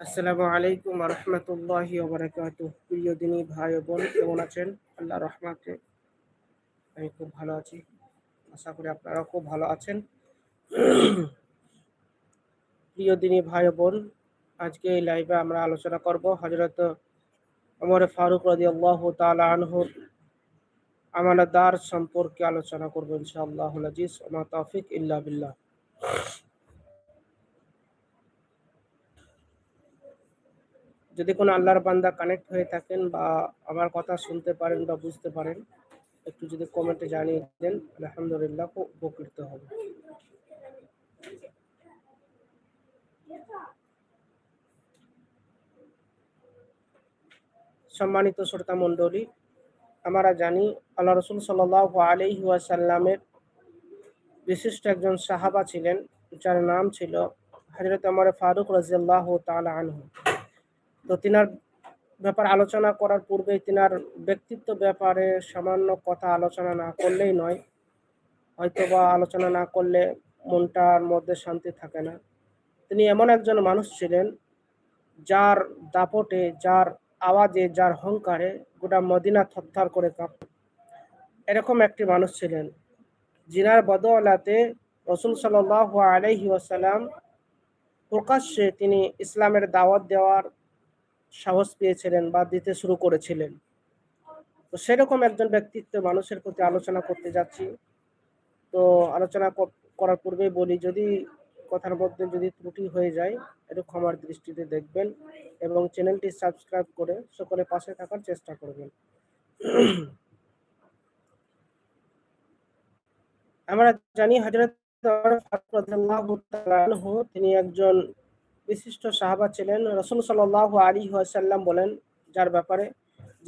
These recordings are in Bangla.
আসসালামু আলাইকুম রহমতুল্লাহি ওবরাকাত প্রিয় দিনী ভাই বোন, কেমন আছেন? আল্লাহ রহমাতে আমি খুব ভালো আছি। আশা করি আপনারাও খুব ভালো আছেন। প্রিয় দিনী ভাই বোন, আজকে এই লাইভে আমরা আলোচনা করব হজরত ওমর ফারুক রদি আল্লাহ তালা আনহুর আমানতদার সম্পর্কে আলোচনা করব ইনশাআল্লাহ আজিজ। ওমা তৌফিক ইল্লা বিল্লাহ। যদি কোনো আল্লাহর বান্দা কানেক্ট হয়ে থাকেন বা আমার কথা শুনতে পারেন বা বুঝতে পারেন, একটু যদি কমেন্টে জানিয়ে দেন, আলহামদুলিল্লাহ খুব উপকৃত হবে। সম্মানিত শ্রোতা মণ্ডলী, আমরা জানি আল্লাহ রসুল সাল আলি ওয়াসাল্লামের বিশিষ্ট একজন সাহাবা ছিলেন, যার নাম ছিল হজরত আমার ফারুক রাজিয়াল্লাহ তালা আনহু। তো তিনার ব্যাপার আলোচনা করার পূর্বে তিনার ব্যক্তিত্ব ব্যাপারে সামান্য কথা আলোচনা না করলেই নয়। হয়তো বা আলোচনা না করলে মনটার মধ্যে শান্তি থাকে না। তিনি এমন একজন মানুষ ছিলেন, যার দাপটে, যার আওয়াজে, যার হংকারে গোটা মদিনা থরথর করে কাঁপ এরকম একটি মানুষ ছিলেন। জিনার বদলাতে রসুল সাল আলহি ওয়াসাল্লাম প্রকাশ্যে তিনি ইসলামের দাওয়াত দেওয়ার সাহস পেয়েছিলেন বা দিতে শুরু করেছিলেন। তো সেরকম একজন ব্যক্তিত্ব মানুষের প্রতি আলোচনা করতে যাচ্ছি। তো আলোচনা করার পূর্বে বলি, যদি কথার মধ্যে যদি ত্রুটি হয়ে যায়, একটু ক্ষমার দৃষ্টিতে দেখবেন এবং চ্যানেলটি সাবস্ক্রাইব করে সকলে পাশে থাকার চেষ্টা করবেন। আমরা জানি হাজরত তিনি একজন বিশিষ্ট সাহাবা ছিলেন। রসুল সাল আলী সাল্লাম বলেন যার ব্যাপারে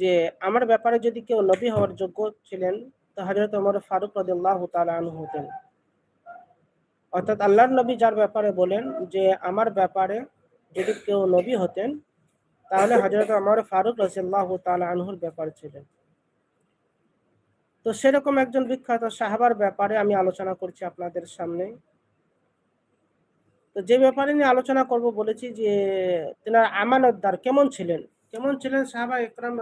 যে, আমার ব্যাপারে যদি কেউ নবী হওয়ার যোগ্য ছিলেন, তো হজরত ওমর ফারুক রদুল্লাহ তালু হতেন। অর্থাৎ আল্লাহর নবী যার ব্যাপারে বলেন যে, আমার ব্যাপারে যদি কেউ নবী হতেন, তাহলে হজরত আমার ফারুক রসিল্লাহ তালহুর ব্যাপার ছিলেন। তো সেরকম একজন বিখ্যাত সাহাবার ব্যাপারে আমি আলোচনা করছি আপনাদের সামনে। তো যে ব্যাপারে নিয়ে আলোচনা করব বলেছি যে তেনার আমানতদার কেমন ছিলেন? কেমন ছিলেন সাহাবা ইকরাম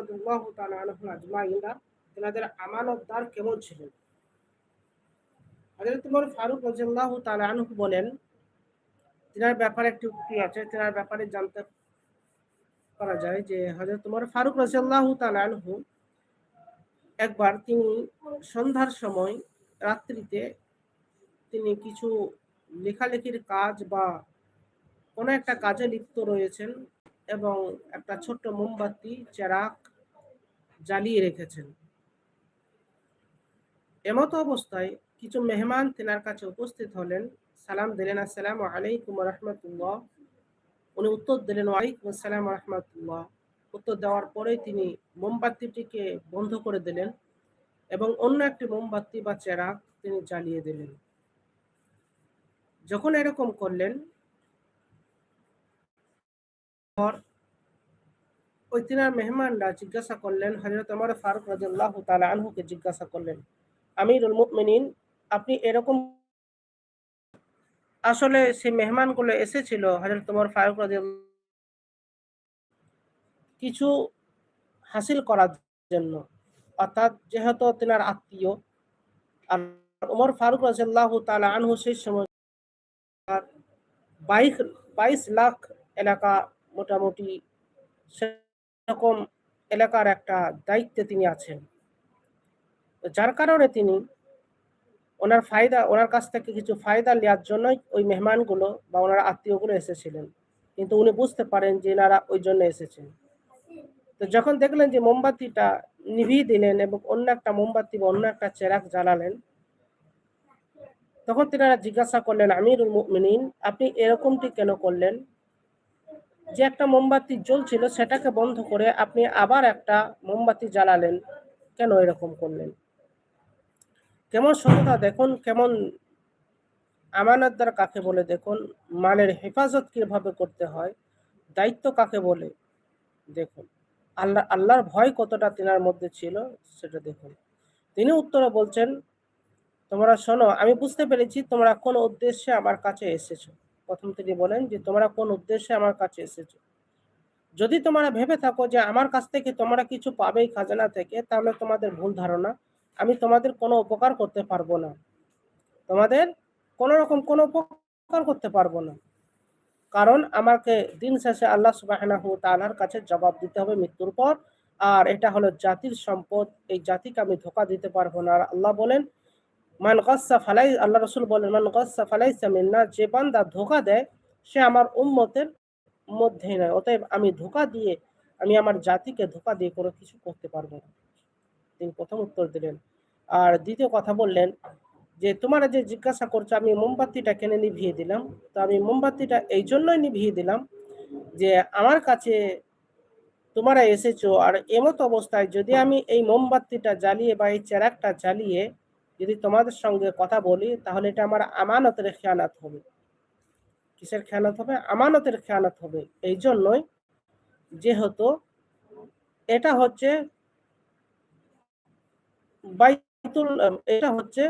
আজমাইনা? তেনাদের আমানতদার কেমন ছিলেন? হজরত উমর ফারুক রাজিয়াল্লাহ তাআলা আনহু বলেন, তেনার ব্যাপারে একটি উক্তি আছে, তেনার ব্যাপারে জানতে করা যায় যে হজরত উমর ফারুক রাজিয়াল্লাহ আনহু একবার তিনি সন্ধ্যার সময় রাত্রিতে তিনি কিছু লেখালেখির কাজ বা কোনো একটা কাজে লিপ্ত রয়েছেন এবং একটা ছোট্ট মোমবাতি, চেরাক জ্বালিয়ে রেখেছেন। এমতো অবস্থায় কিছু মেহমান তেনার কাছে উপস্থিত হলেন। সালাম দিলেন, আসসালাম আলাইকুম রহমতুল্লাহ। উনি উত্তর দিলেন, ওয়ালাইকুম আসসালাম রহমতুল্লাহ। উত্তর দেওয়ার পরে তিনি মোমবাতিটিকে বন্ধ করে দিলেন এবং অন্য একটি মোমবাতি বা চেরাক তিনি জ্বালিয়ে দিলেন। যখন এরকম করলেন ওই তিনার মেহমানরা জিজ্ঞাসা করলেন হজরত আমার ফারুক রাজিয়াল্লাহ তালা আনহুকে জিজ্ঞাসা করলেন, আমিরুল মুমিনিন, আপনি এরকম আসলে সে মেহমানগুলো এসেছিল হজরত তোমার ফারুক কিছু হাসিল করার জন্য? অর্থাৎ যেহেতু তেনার আত্মীয়, আর ওমর ফারুক রাজিয়াল্লাহ তালা আনহু সেই সময় বাইশ বাইশ লাখ এলাকা মোটামুটি সেরকম এলাকার একটা দায়িত্বে তিনি আছেন। যার কারণে তিনি ওনার ফায়দা, ওনার কাছ থেকে কিছু ফায়দা নেওয়ার জন্যই ওই মেহমানগুলো বা ওনার আত্মীয়গুলো এসেছিলেন। কিন্তু উনি বুঝতে পারেন যে এনারা ওই জন্য এসেছেন। তো যখন দেখলেন যে মোমবাতিটা নিভিয়ে দিলেন এবং অন্য একটা মোমবাতি বা অন্য একটা চেরাক জ্বালালেন তখন তিনারা জিজ্ঞাসা করলেন, আমিরুল মুমিনিন, আপনি এরকমটি কেন করলেন? যে একটা মোমবাতি জ্বলছিল, সেটাকে বন্ধ করে আপনি আবার একটা মোমবাতি জ্বালালেন, কেন এরকম করলেন? কেমন সততা দেখুন, কেমন আমানতদার কাকে বলে দেখুন মালের হেফাজত কীভাবে করতে হয়, দায়িত্ব কাকে বলে দেখুন। আল্লাহ, আল্লাহর ভয় কতটা তিনার মধ্যে ছিল, সেটা দেখুন। তিনি উত্তরে বলছেন তোমরা শোনো, আমি বুঝতে পেরেছি তোমরা কোন উদ্দেশ্যে আমার কাছে এসেছ। প্রথম তিনি বলেন যে, তোমরা কোন উদ্দেশ্যে আমার কাছে এসেছ? যদি তোমরা ভেবে থাকো যে আমার কাছ থেকে তোমরা কিছু পাবেই খাজানা থেকে, তাহলে তোমাদের ভুল ধারণা। আমি তোমাদের কোনো উপকার করতে পারব না। তোমাদের কোনো রকম কোনো উপকার করতে পারব না। কারণ আমাকে দিন শেষে আল্লাহ সুবাহানাহু তাআলার কাছে জবাব দিতে হবে মৃত্যুর পর। আর এটা হলো জাতির সম্পদ, এই জাতিকে আমি ধোকা দিতে পারব না। আর আল্লাহ বলেন মান গস্সা ফালাই আল্লাহ রসুল বলেন, মান গস্সা ফালাই সামিন্না যে বান্দা ধোকা দেয়, সে আমার উম্মতের মধ্যেই নয়, অতএব আমি ধোকা দিয়ে, আমি আমার জাতিকে ধোকা দিয়ে কোনো কিছু করতে পারব না। তিনি প্রথম উত্তর দিলেন। আর দ্বিতীয় কথা বললেন যে, তোমরা যে জিজ্ঞাসা করছ, আমি মোমবাতিটা কেনে নিভিয়ে দিলাম? তো আমি মোমবাতিটা এই জন্যই নিভিয়ে দিলাম যে, আমার কাছে তোমরা এসেছ, আর এমত অবস্থায় যদি আমি এই মোমবাতিটা জ্বালিয়ে বা এই চেরাকটা জ্বালিয়ে যদি তোমাদের সঙ্গে কথা বলি, তাহলে এটা আমার আমানতের খেয়ানাত হবে। কিসের খেয়ানত হবে? আমানতের খেয়ানত হবে। এই জন্যই যেহেতু এটা হচ্ছে বাইতুল, এটা হচ্ছে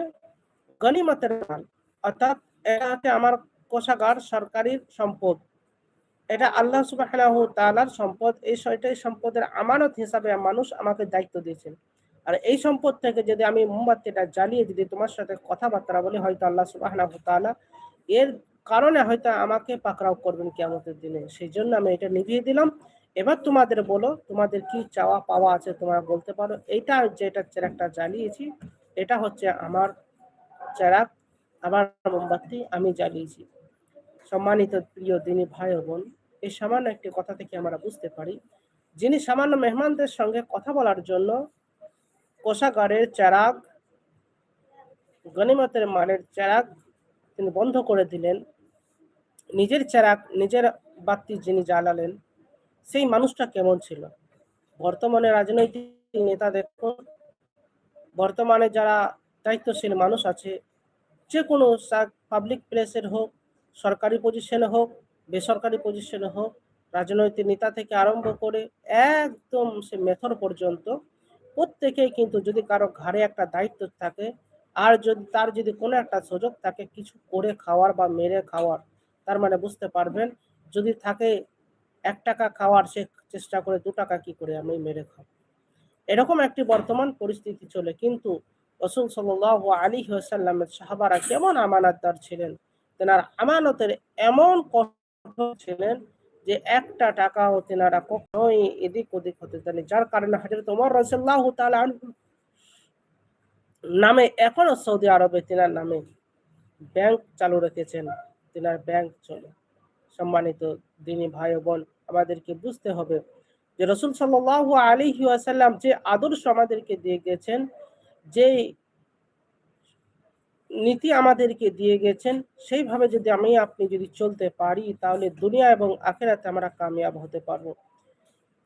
গনিমতের মাল, অর্থাৎ এটা হচ্ছে আমার কোষাগার সরকারি সম্পদ। এটা আল্লাহ সুবাহ তালার সম্পদ। এই ছয়টাই সম্পদের আমানত হিসাবে মানুষ আমাকে দায়িত্ব দিয়েছেন। আর এই সম্পদ থেকে যদি আমি মোমবাতিটা জ্বালিয়ে যদি তোমার সাথে কথাবার্তা বলি, হয়তো আল্লাহ সুবাহ এর কারণে হয়তো আমাকে পাকড়াও করবেন কেমতের দিনে। সেই জন্য আমি এটা নিভিয়ে দিলাম। এবার তোমাদের বলো, তোমাদের কি চাওয়া পাওয়া আছে তোমরা বলতে পারো। এইটা যেটা চেরাকটা জ্বালিয়েছি, এটা হচ্ছে আমার চেরাক আমার মোমবাতি আমি জ্বালিয়েছি। সম্মানিত প্রিয় দিনী ভাই বোন, এই সামান্য একটি কথা থেকে আমরা বুঝতে পারি, যিনি সামান্য মেহমানদের সঙ্গে কথা বলার জন্য কোষাগারের চেরাক গনিমতের মালের চেরাক তিনি বন্ধ করে দিলেন। নিজের চেরাক নিজের বাতি যিনি জ্বালালেন, সেই মানুষটা কেমন ছিল? বর্তমানে রাজনৈতিক নেতা দেখুন বর্তমানে যারা দায়িত্বশীল মানুষ আছে, যে কোনো পাবলিক প্লেসের হোক, সরকারি পজিশনে হোক, বেসরকারি পজিশনে হোক, রাজনৈতিক নেতা থেকে আরম্ভ করে একদম সে মেথর পর্যন্ত প্রত্যেকেই কিন্তু যদি কারও ঘাড়ে একটা দায়িত্ব থাকে, আর যদি তার যদি কোনো একটা সুযোগ থাকে কিছু করে খাওয়ার বা মেরে খাওয়ার, তার মানে বুঝতে পারবেন, যদি থাকে এক টাকা খাওয়ার, সে চেষ্টা করে দু টাকা কি করে আমি মেরে খাব। এরকম একটি বর্তমান পরিস্থিতি চলে। কিন্তু রসুল সাল আলী সাল্লামের সাহাবারা কেমন আমানতদার ছিলেন? তেনার আমানতের এমন কঠোর ছিলেন যে একটা টাকাও তেনারা কখনোই এদিক ওদিক হতে দেন যার কারণে হাজরত ওমর রসুল্লাহ নামে, এখনও সৌদি আরবে তেনার নামে ব্যাংক চালু রেখেছেন। তেনার ব্যাংক চলে। সম্মানিত দিনী ভাই বোন, আমাদেরকে বুঝতে হবে যে রসুল সাল্লাহ আলী আসাল্লাম যে আদর্শ আমাদেরকে দিয়ে গেছেন যে নীতি আমাদেরকে দিয়ে গেছেন। সেইভাবে যদি আমি আপনি যদি চলতে পারি, তাহলে দুনিয়া এবং আখেরাতে আমরা কামিয়াব হতে পারব।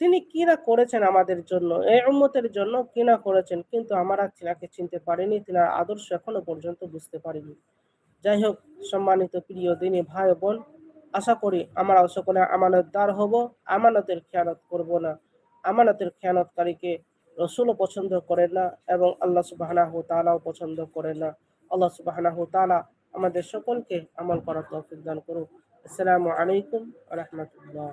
তিনি কি না করেছেন আমাদের জন্য, এই উম্মতের জন্য কি না করেছেন, কিন্তু আমরা তিনাকে চিনতে পারিনি, তিনার আদর্শ এখনও পর্যন্ত বুঝতে পারিনি। যাই হোক, সম্মানিত প্রিয় দিনী ভাই বোন, আশা করি আমরা সকলে আমানতদার হব, আমানতের খেয়ানত করব না। আমানতের খেয়ানতকারীকে রসুলও পছন্দ করেন না এবং আল্লাহ সুবাহ তালাও পছন্দ করেন না। আল্লাহ সুবাহ তালা আমাদের সকলকে আমল করার তৌফিক দান করুক। আসসালামু আলাইকুম রহমতুল্লাহ।